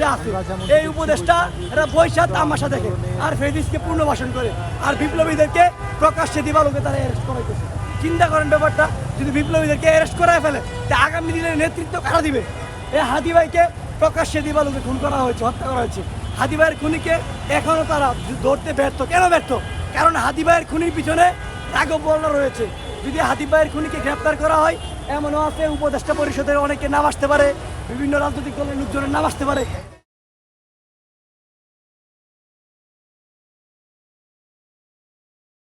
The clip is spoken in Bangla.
যে আছে, এই উপদেশটা এরা বৈশা তামাশা দেখে আর ফেদিসকে পূর্ণ ভাষণ করে। আর বিপ্লবীদেরকে প্রকাশ্যে দিবালোকে তারা অ্যারেস্ট করাইতেছে। চিন্তা করেন ব্যাপারটা, যদি বিপ্লবীদেরকে অ্যারেস্ট করায় ফেলে, তা আগামী দিনের নেতৃত্ব কারা দিবে? এই হাদি ভাইকে প্রকাশ্যে দিবালোকে খুন করা হয়েছে, হত্যা করা হয়েছে। হাদি ভাইয়ের খুনিকে এখনও তারা ধরতে ব্যর্থ। কেন ব্যর্থ? কারণ হাদি ভাইয়ের খুনির পিছনে রাঘব বর্ণা রয়েছে। যদি হাদি ভাইয়ের খুনিকে গ্রেপ্তার করা হয়, এমনও আছে উপদেষ্টা পরিষদের, অনেকে নাম আসতে পারে। বিভিন্ন রাজনৈতিক দলের লোকজনের নাম আসতে পারে।